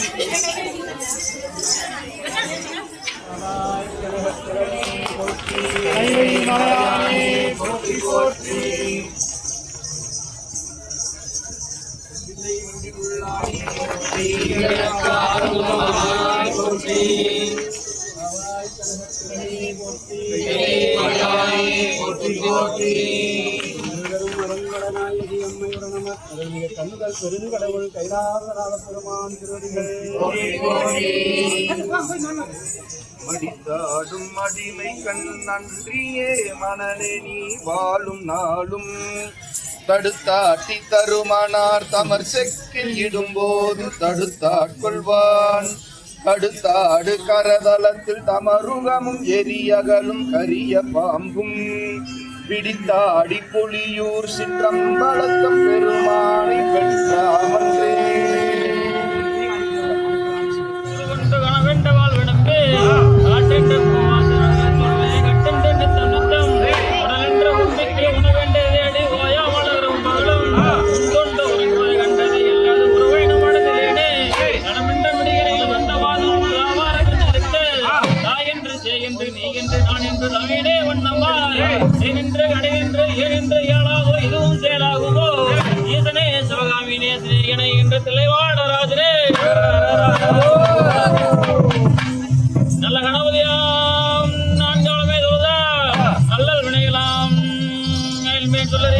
கைலை மலையானே போற்றி போற்றி கண்கள் பெருங்கடவுள் கைலாசநாத பெருமான் மடித்தாடும் அடிமை கண் நன்றியே மனநே நீ வாழும் நாளும். தடுத்தாட்டி தருமானார் தமர் செக்கில் இடும்போது தடுத்தாட்கொள்வான் கடுத்தாடு கரதளத்தில் தமருகமும் எரியகலும் கரிய பாம்பும். பிடித்தாடி புலியூர் சிற்றம்பலத்தம் பெருமானை பெற்றாமன்றே என்று என்று நீ என்று நான் என்று ஏழாதோ இதுவும் செயலாகுமோ? ஈசனே சிவகாமினே சிநேகனே என்று நல்ல கணபதியாம் நான்காலமே தோதா நல்லல் வினைகளாம் மேல்மேல் சொல்லறியே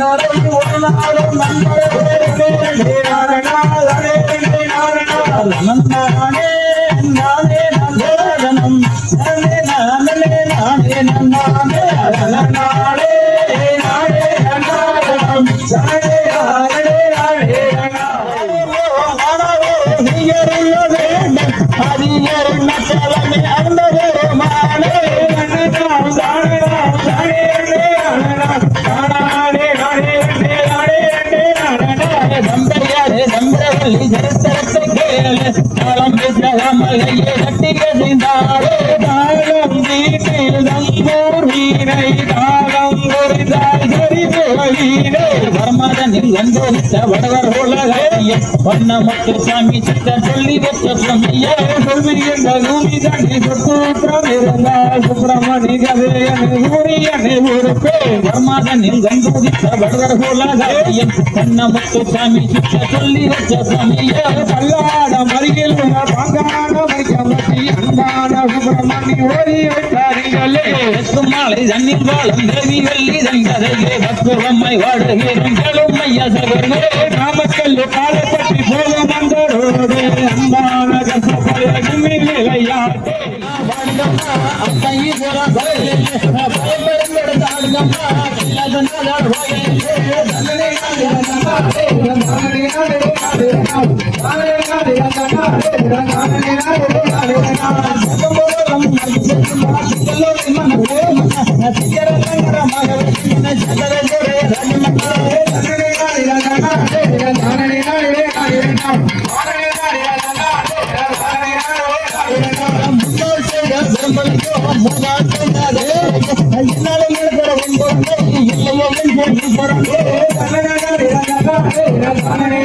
நாளும் நண்பனே கட்டி கசிந்தாரே தாளம் வீட்டில் நம்பூர் வீணை தாளம் குறித்தாய் சரிதே பரமதனில் அனுபவித்த வடவர் உலகைய வண்ண மக்கள் சாமி சித்தர் சொல்லி வச்ச சுவாமிய சொல்வியந்த பூமி தண்ணி சுத்தூத்திரம் இருந்தால் சுப்பிரமணி கதையனை ஊரியனை ஊருப்பே பரமதனில் அனுபவித்த வடவர் உலகைய வண்ண மக்கள் சாமி சித்த சொல்லி வச்ச சுவாமிய பல்லாட மருகில் பாங்கான வைக்கமட்டி அன்பான சுப்பிரமணி ஓடி வைத்தாரிகளே மாலை தண்ணில் வாழும் தேவி வெள்ளி தங்கதையே பக்குவம்மை வாடுகிறோம் கேளும் ஐயா சகர்களே நாமக்கல் பட்டி போதும் வந்தோடு அம்மான கசப்படைய கும்மிலையாட்டே ஆடுங்கம்மா I'm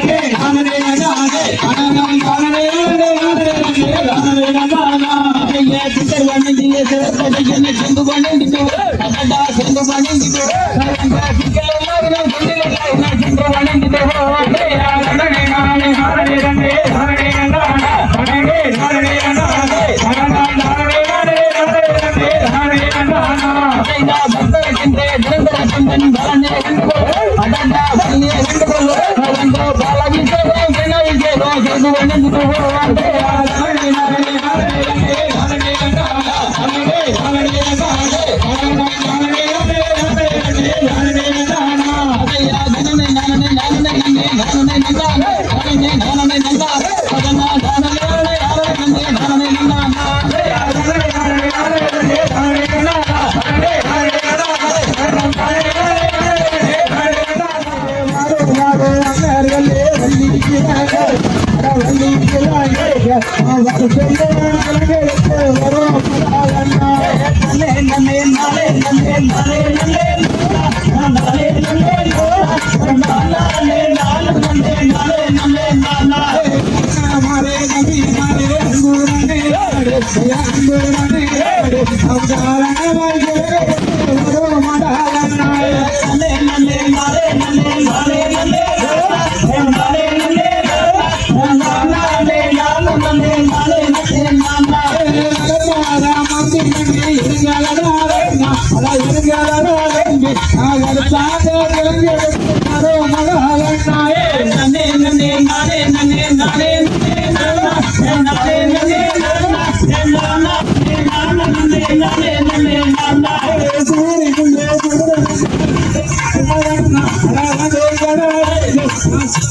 நான் சொல்லிடுறேன் நான் சொல்றேன் காலப்பட்டி போகும் அந்தரோடு அம்பான நாளே நாளே நாளே I'm Let's go.